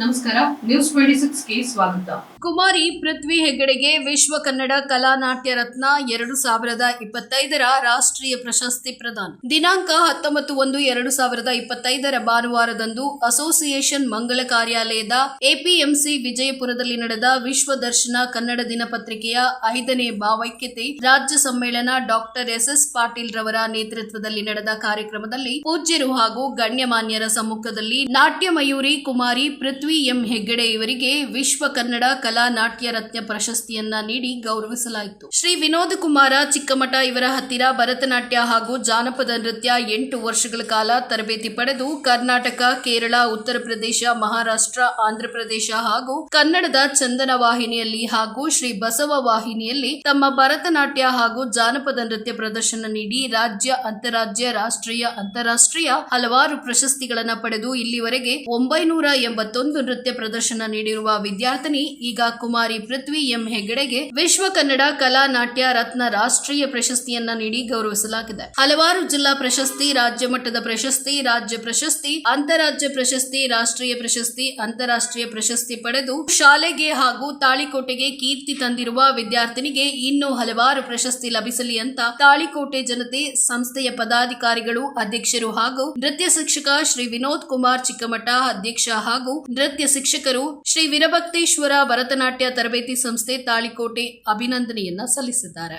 ನಮಸ್ಕಾರ news twenty ಸಿಕ್ಸ್ಗೆ ಸ್ವಾಗತ. ಕುಮಾರಿ ಪೃಥ್ವಿ ಹೆಗ್ಗಡೆಗೆ ವಿಶ್ವ ಕನ್ನಡ ಕಲಾ ನಾಟ್ಯ ರತ್ನ ಎರಡು ಸಾವಿರದ ಇಪ್ಪತ್ತೈದರ ರಾಷ್ಟ್ರೀಯ ಪ್ರಶಸ್ತಿ ಪ್ರದಾನ. ದಿನಾಂಕ ಹತ್ತೊಂಬತ್ತು ಒಂದು ಎರಡು ಸಾವಿರದ ಇಪ್ಪತ್ತೈದರ ಭಾನುವಾರದಂದು ಅಸೋಸಿಯೇಷನ್ ಮಂಗಳ ಕಾರ್ಯಾಲಯದ ಎಪಿಎಂಸಿ ವಿಜಯಪುರದಲ್ಲಿ ನಡೆದ ವಿಶ್ವ ದರ್ಶನ ಕನ್ನಡ ದಿನಪತ್ರಿಕೆಯ ಐದನೇ ಭಾವೈಕ್ಯತೆ ರಾಜ್ಯ ಸಮ್ಮೇಳನ ಡಾಕ್ಟರ್ ಎಸ್ ಎಸ್ ಪಾಟೀಲ್ ರವರ ನೇತೃತ್ವದಲ್ಲಿ ನಡೆದ ಕಾರ್ಯಕ್ರಮದಲ್ಲಿ ಪೂಜ್ಯರು ಹಾಗೂ ಗಣ್ಯಮಾನ್ಯರ ಸಮ್ಮುಖದಲ್ಲಿ ನಾಟ್ಯ ಮಯೂರಿ ಕುಮಾರಿ ಪೃಥ್ವಿ ಎಂ ಹೆಗ್ಗಡೆ ಇವರಿಗೆ ವಿಶ್ವ ಕನ್ನಡ ಕಲಾ ನಾಟ್ಯ ರತ್ನ ಪ್ರಶಸ್ತಿಯನ್ನ ನೀಡಿ ಗೌರವಿಸಲಾಯಿತು. ಶ್ರೀ ವಿನೋದ್ ಕುಮಾರ ಚಿಕ್ಕಮಠ ಇವರ ಹತ್ತಿರ ಭರತನಾಟ್ಯ ಹಾಗೂ ಜಾನಪದ ನೃತ್ಯ ಎಂಟು ವರ್ಷಗಳ ಕಾಲ ತರಬೇತಿ ಪಡೆದು ಕರ್ನಾಟಕ, ಕೇರಳ, ಉತ್ತರ ಪ್ರದೇಶ, ಮಹಾರಾಷ್ಟ್ರ ಆಂಧ್ರಪ್ರದೇಶ ಹಾಗೂ ಕನ್ನಡದ ಚಂದನ ವಾಹಿನಿಯಲ್ಲಿ ಹಾಗೂ ಶ್ರೀ ಬಸವ ವಾಹಿನಿಯಲ್ಲಿ ತಮ್ಮ ಭರತನಾಟ್ಯ ಹಾಗೂ ಜಾನಪದ ನೃತ್ಯ ಪ್ರದರ್ಶನ ನೀಡಿ ರಾಜ್ಯ, ಅಂತಾರಾಜ್ಯ, ರಾಷ್ಟ್ರೀಯ, ಅಂತಾರಾಷ್ಟ್ರೀಯ ಹಲವಾರು ಪ್ರಶಸ್ತಿಗಳನ್ನು ಪಡೆದು ಇಲ್ಲಿವರೆಗೆ ಒಂಬೈನೂರ ಎಂಬತ್ತೊಂದು ನೃತ್ಯ ಪ್ರದರ್ಶನ ನೀಡಿರುವ ವಿದ್ಯಾರ್ಥಿನಿ ಈಗ ಕುಮಾರಿ ಪೃಥ್ವಿ ಎಂ ಹೆಗ್ಗಡೆಗೆ ವಿಶ್ವ ಕನ್ನಡ ಕಲಾ ನಾಟ್ಯ ರತ್ನ ರಾಷ್ಟ್ರೀಯ ಪ್ರಶಸ್ತಿಯನ್ನ ನೀಡಿ ಗೌರವಿಸಲಾಗಿದೆ. ಹಲವಾರು ಜಿಲ್ಲಾ ಪ್ರಶಸ್ತಿ, ರಾಜ್ಯ ಮಟ್ಟದ ಪ್ರಶಸ್ತಿ, ರಾಜ್ಯ ಪ್ರಶಸ್ತಿ, ಅಂತಾರಾಜ್ಯ ಪ್ರಶಸ್ತಿ, ರಾಷ್ಟ್ರೀಯ ಪ್ರಶಸ್ತಿ, ಅಂತಾರಾಷ್ಟ್ರೀಯ ಪ್ರಶಸ್ತಿ ಪಡೆದು ಶಾಲೆಗೆ ಹಾಗೂ ತಾಳಿಕೋಟೆಗೆ ಕೀರ್ತಿ ತಂದಿರುವ ವಿದ್ಯಾರ್ಥಿನಿಗೆ ಇನ್ನೂ ಹಲವಾರು ಪ್ರಶಸ್ತಿ ಲಭಿಸಲಿ ಅಂತ ತಾಳಿಕೋಟೆ ಜನತೆ, ಸಂಸ್ಥೆಯ ಪದಾಧಿಕಾರಿಗಳು, ಅಧ್ಯಕ್ಷರು ಹಾಗೂ ನೃತ್ಯ ಶಿಕ್ಷಕ ಶ್ರೀ ವಿನೋದ್ ಕುಮಾರ್ ಚಿಕ್ಕಮಠ ಅಧ್ಯಕ್ಷ ಹಾಗೂ ನೃತ್ಯ ಶಿಕ್ಷಕರು ಶ್ರೀ ವೀರಭಕ್ತೇಶ್ವರ ಭರತನಾಟ್ಯ ತರಬೇತಿ ಸಂಸ್ಥೆ ತಾಳಿಕೋಟೆ ಅಭಿನಂದನೆಯನ್ನ ಸಲ್ಲಿಸಿದ್ದಾರೆ.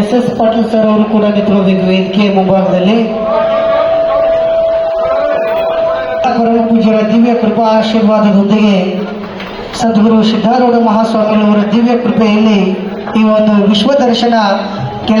ಎಸ್ ಎಸ್ ಪಾಟೀಲ್ ಸರ್ ಅವರು ಕೂಡ ನಿಂತ್ಕೋಬೇಕು ವೇದಿಕೆಯ ಮುಂಭಾಗದಲ್ಲಿ. ಪರಮ ಪೂಜ್ಯರ ದಿವ್ಯ ಕೃಪಾ ಆಶೀರ್ವಾದದೊಂದಿಗೆ ಸದ್ಗುರು ಸಿದ್ಧಾರೂಢ ಮಹಾಸ್ವಾಮಿಗಳವರ ದಿವ್ಯ ಕೃಪೆಯಲ್ಲಿ ಈ ಒಂದು ವಿಶ್ವ ದರ್ಶನ ಕೆಲ